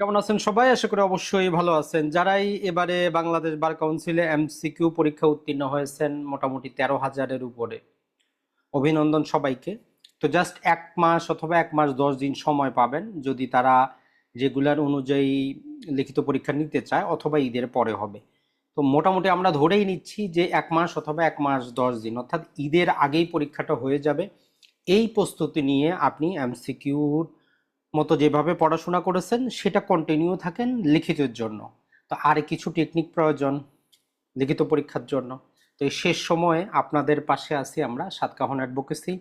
কেমন আছেন সবাই? আশা করি অবশ্যই ভালো আছেন। যারাই এবারে বাংলাদেশ বার কাউন্সিলে এমসিকিউ পরীক্ষা উত্তীর্ণ হয়েছেন, মোটামুটি তেরো হাজারের উপরে। অভিনন্দন সবাইকে। তো জাস্ট এক মাস অথবা এক মাস দশ দিন সময় পাবেন, যদি তারা রেগুলার অনুযায়ী লিখিত পরীক্ষা নিতে চায়, অথবা ঈদের পরে হবে। তো মোটামুটি আমরা ধরেই নিচ্ছি যে এক মাস অথবা এক মাস দশ দিন, অর্থাৎ ঈদের আগেই পরীক্ষাটা হয়ে যাবে। এই প্রস্তুতি নিয়ে আপনি এমসিকিউর মতো যেভাবে পড়াশোনা করেছেন, সেটা কন্টিনিউ থাকেন লিখিতের জন্য। তো আর কিছু টেকনিক প্রয়োজন লিখিত পরীক্ষার জন্য। তো এই শেষ সময়ে আপনাদের পাশে আছি আমরা, সাতকাহন অ্যাডভোকেসি।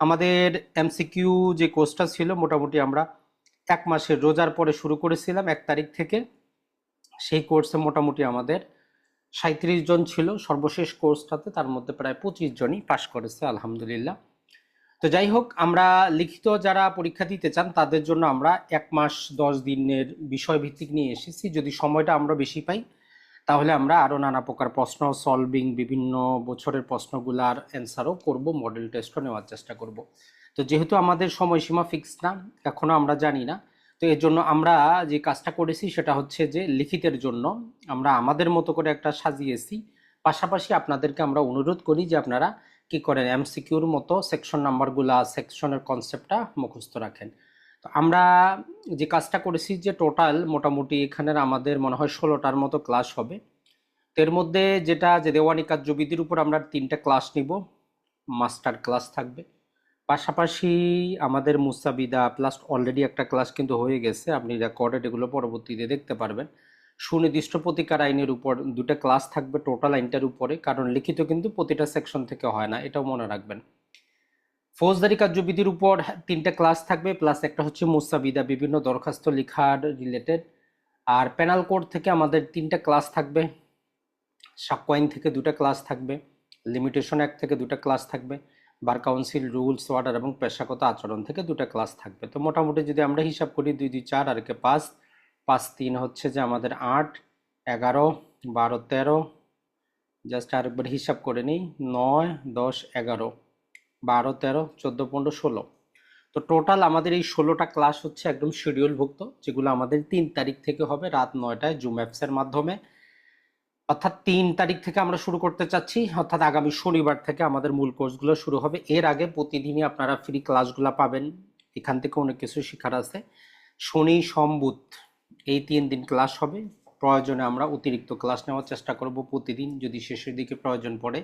আমাদের এমসিকিউ যে কোর্সটা ছিল, মোটামুটি আমরা এক মাসের রোজার পরে শুরু করেছিলাম, এক তারিখ থেকে। সেই কোর্সে মোটামুটি আমাদের সাঁত্রিশ জন ছিল। সর্বশেষ কোর্সটাতে তার মধ্যে প্রায় পঁচিশ জনই পাশ করেছে, আলহামদুলিল্লাহ। তো যাই হোক আমরা লিখিত যারা পরীক্ষা দিতে চান, তাদের জন্য আমরা এক মাস দশ দিনের বিষয় ভিত্তিক নিয়ে এসেছি। যদি সময়টা আমরা বেশি পাই, তাহলে আমরা আরও নানা প্রকার প্রশ্ন সলভিং বিভিন্ন বছরের প্রশ্নগুলার অ্যান্সারও করব মডেল টেস্টও নেওয়ার চেষ্টা করব। তো যেহেতু আমাদের সময়সীমা ফিক্স না এখনও আমরা জানি না, তো এর জন্য আমরা যে কাজটা করেছি, সেটা হচ্ছে যে লিখিতের জন্য আমরা আমাদের মতো করে একটা সাজিয়েছি। পাশাপাশি আপনাদেরকে আমরা অনুরোধ করি যে আপনারা কি করেন? এমসিকিউর মতো সেকশন নাম্বারগুলা সেকশনের কনসেপ্টটা মুখস্থ রাখেন। তো আমরা যে কাজটা করেছি যে টোটাল মোটামুটি এখানের আমাদের মনে হয় ষোলোটার মতো ক্লাস হবে। এর মধ্যে যেটা যে দেওয়ানি কার্যবিধির উপর আমরা তিনটা ক্লাস নিব মাস্টার ক্লাস থাকবে। পাশাপাশি আমাদের মুসাবিদা প্লাস অলরেডি একটা ক্লাস কিন্তু হয়ে গেছে, আপনি রেকর্ডেড এগুলো পরবর্তীতে দেখতে পারবেন। সুনির্দিষ্ট প্রতিকার আইনের উপর দুটো ক্লাস থাকবে টোটাল আইনটার উপরে, কারণ লিখিত কিন্তু প্রতিটা সেকশন থেকে হয় না, এটাও মনে রাখবেন। ফৌজদারি কার্যবিধির উপর তিনটা ক্লাস থাকবে প্লাস একটা হচ্ছে মুসাবিদা, বিভিন্ন দরখাস্ত লেখার রিলেটেড আর প্যানাল কোড থেকে আমাদের তিনটা ক্লাস থাকবে, সাক্ষ্য আইন থেকে দুটা ক্লাস থাকবে লিমিটেশন অ্যাক্ট থেকে দুটা ক্লাস থাকবে বার কাউন্সিল রুলস অর্ডার এবং পেশাগত আচরণ থেকে দুটা ক্লাস থাকবে। তো মোটামুটি যদি আমরা হিসাব করি দুই দুই, চার আর কে পাঁচ পাঁচ তিন হচ্ছে যে আমাদের আট, এগারো, বারো, তেরো জাস্ট আরেকবার হিসাব করে নিই, নয়, দশ, এগারো, বারো, তেরো, চোদ্দ, পনেরো, ষোলো। তো টোটাল আমাদের এই ষোলোটা ক্লাস হচ্ছে একদম শিডিউলভুক্ত যেগুলো আমাদের তিন তারিখ থেকে হবে রাত নয়টায় জুম অ্যাপসের মাধ্যমে। অর্থাৎ তিন তারিখ থেকে আমরা শুরু করতে চাচ্ছি, অর্থাৎ আগামী শনিবার থেকে আমাদের মূল কোর্সগুলো শুরু হবে। এর আগে প্রতিদিনই আপনারা ফ্রি ক্লাসগুলো পাবেন। এখান থেকে অনেক কিছু শেখার আছে। শনি সম্বুত এই তিন দিন ক্লাস হবে। প্রয়োজনে আমরা অতিরিক্ত ক্লাস নেওয়ার চেষ্টা করব প্রতিদিন। যদি শেষের দিকে প্রয়োজন পড়ে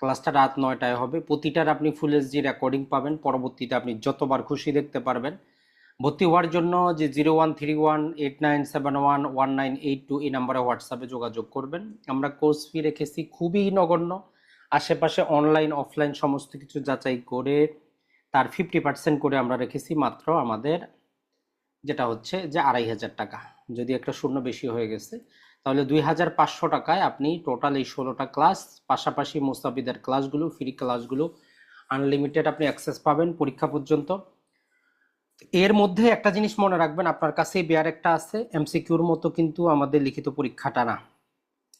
ক্লাসটা রাত নয়টায় হবে। প্রতিটার আপনি ফুল এইচডি রেকর্ডিং পাবেন। পরবর্তীতে আপনি যতবার খুশি দেখতে পারবেন। ভর্তি হওয়ার জন্য যে zero one three one eight nine seven one one nine eight two এই নাম্বারে হোয়াটসঅ্যাপে যোগাযোগ করবেন। আমরা কোর্স ফি রেখেছি, খুবই নগণ্য। আশেপাশে অনলাইন অফলাইন সমস্ত কিছু যাচাই করে তার ফিফটি পার্সেন্ট করে আমরা রেখেছি মাত্র আমাদের যেটা হচ্ছে যে আড়াই হাজার টাকা। যদি একটা শূন্য বেশি হয়ে গেছে, তাহলে দুই হাজার পাঁচশো টাকায় আপনি টোটাল এই ষোলোটা ক্লাস পাশাপাশি মুস্তাফিদের ক্লাসগুলো ফ্রি ক্লাসগুলো আনলিমিটেড আপনি অ্যাক্সেস পাবেন পরীক্ষা পর্যন্ত। এর মধ্যে একটা জিনিস মনে রাখবেন, আপনার কাছে বেয়ার একটা আছে এমসিকিউর মতো কিন্তু আমাদের লিখিত পরীক্ষাটা না।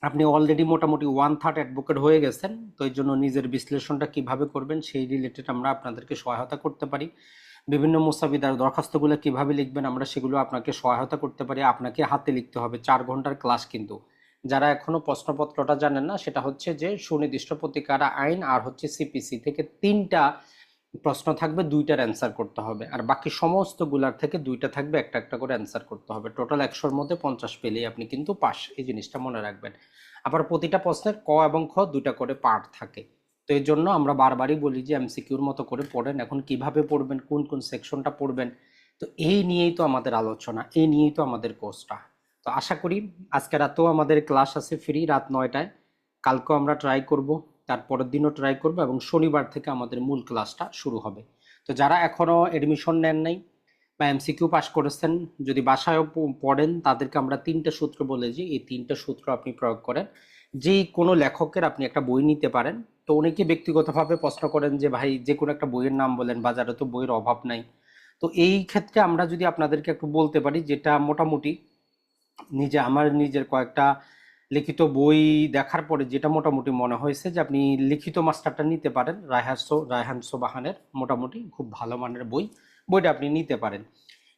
আপনি অলরেডি মোটামুটি ওয়ান থার্ড অ্যাডভোকেট হয়ে গেছেন, তো এই জন্য নিজের বিশ্লেষণটা কীভাবে করবেন সেই রিলেটেড আমরা আপনাদেরকে সহায়তা করতে পারি। বিভিন্ন মুসাবিদার দরখাস্তগুলো কীভাবে লিখবেন, আমরা সেগুলো আপনাকে সহায়তা করতে পারি, আপনাকে হাতে লিখতে হবে। চার ঘণ্টার ক্লাস কিন্তু। যারা এখনও প্রশ্নপত্রটা জানেন না, সেটা হচ্ছে যে, সুনির্দিষ্ট প্রতিকার আইন আর হচ্ছে সিপিসি থেকে তিনটা প্রশ্ন থাকবে, দুইটার অ্যান্সার করতে হবে। আর বাকি সমস্তগুলার থেকে দুইটা থাকবে, একটা একটা করে অ্যান্সার করতে হবে। টোটাল একশোর মধ্যে পঞ্চাশ পেলেই আপনি কিন্তু পাস, এই জিনিসটা মনে রাখবেন। আবার প্রতিটা প্রশ্নের ক এবং খ দুইটা করে পার্ট থাকে। তো এই জন্য আমরা বারবারই বলি যে এমসিকিউর মতো করে পড়েন। এখন কীভাবে পড়বেন? কোন কোন সেকশনটা পড়বেন? তো এই নিয়েই তো আমাদের আলোচনা, এই নিয়েই তো আমাদের কোর্সটা। তো আশা করি আজকে রাতেও আমাদের ক্লাস আছে ফ্রি, রাত নয়টায়। কালকেও আমরা ট্রাই করব, তারপরের দিনও ট্রাই করব এবং শনিবার থেকে আমাদের মূল ক্লাসটা শুরু হবে। তো যারা এখনও এডমিশন নেন নাই বা এমসিকিউ পাস করেছেন, যদি বাসায়ও পড়েন, তাদেরকে আমরা তিনটে সূত্র বলে যে এই তিনটে সূত্র আপনি প্রয়োগ করেন। যেই কোনো লেখকের আপনি একটা বই নিতে পারেন, তো অনেকে ব্যক্তিগতভাবে প্রশ্ন করেন যে, ভাই, যে কোনো একটা বইয়ের নাম বলেন, বাজারে তো বইয়ের অভাব নাই। তো এই ক্ষেত্রে আমরা যদি আপনাদেরকে একটু বলতে পারি, যেটা মোটামুটি নিজে, আমার নিজের কয়েকটা লিখিত বই দেখার পরে যেটা মোটামুটি মনে হয়েছে যে, আপনি লিখিত মাস্টারটা নিতে পারেন রায়হাস রায়হান সোবাহানের, মোটামুটি খুব ভালো মানের বই। বইটা আপনি নিতে পারেন।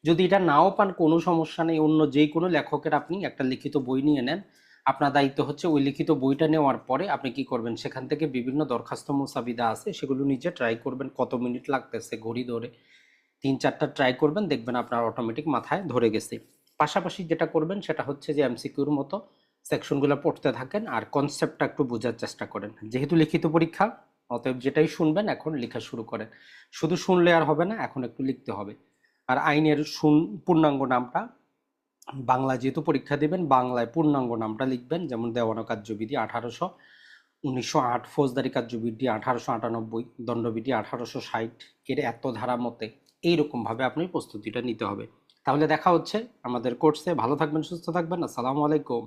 যদি এটা নাও পান, কোনো সমস্যা নেই। অন্য যে কোনো লেখকের আপনি একটা লিখিত বই নিয়ে নেন। আপনার দায়িত্ব হচ্ছে ওই লিখিত বইটা নেওয়ার পরে আপনি কি করবেন? সেখান থেকে বিভিন্ন দরখাস্ত মুসাবিদা আছে, সেগুলো নিজে ট্রাই করবেন। কত মিনিট লাগতেছে ঘড়ি ধরে? তিন চারটা ট্রাই করবেন, দেখবেন আপনার অটোমেটিক মাথায় ধরে গেছে। পাশাপাশি যেটা করবেন, সেটা হচ্ছে যে এমসিকিউর মতো সেকশনগুলো পড়তে থাকেন আর কনসেপ্টটা একটু বোঝার চেষ্টা করেন। যেহেতু লিখিত পরীক্ষা অতএব যেটাই শুনবেন এখন লেখা শুরু করেন। শুধু শুনলে আর হবে না, এখন একটু লিখতে হবে। আর আইনের শুন, পূর্ণাঙ্গ নামটা বাংলা যেহেতু পরীক্ষা দেবেন, বাংলায় পূর্ণাঙ্গ নামটা লিখবেন, যেমন দেওয়ানা কার্যবিধি আঠারোশো, উনিশশো আট ফৌজদারি কার্যবিধি আঠারোশো আটানব্বই, দণ্ডবিধি আঠারোশো ষাট এর এত ধারা মতে এইরকমভাবে আপনি প্রস্তুতিটা নিতে হবে। তাহলে দেখা হচ্ছে আমাদের কোর্সে ভালো থাকবেন, সুস্থ থাকবেন। আসসালামু আলাইকুম।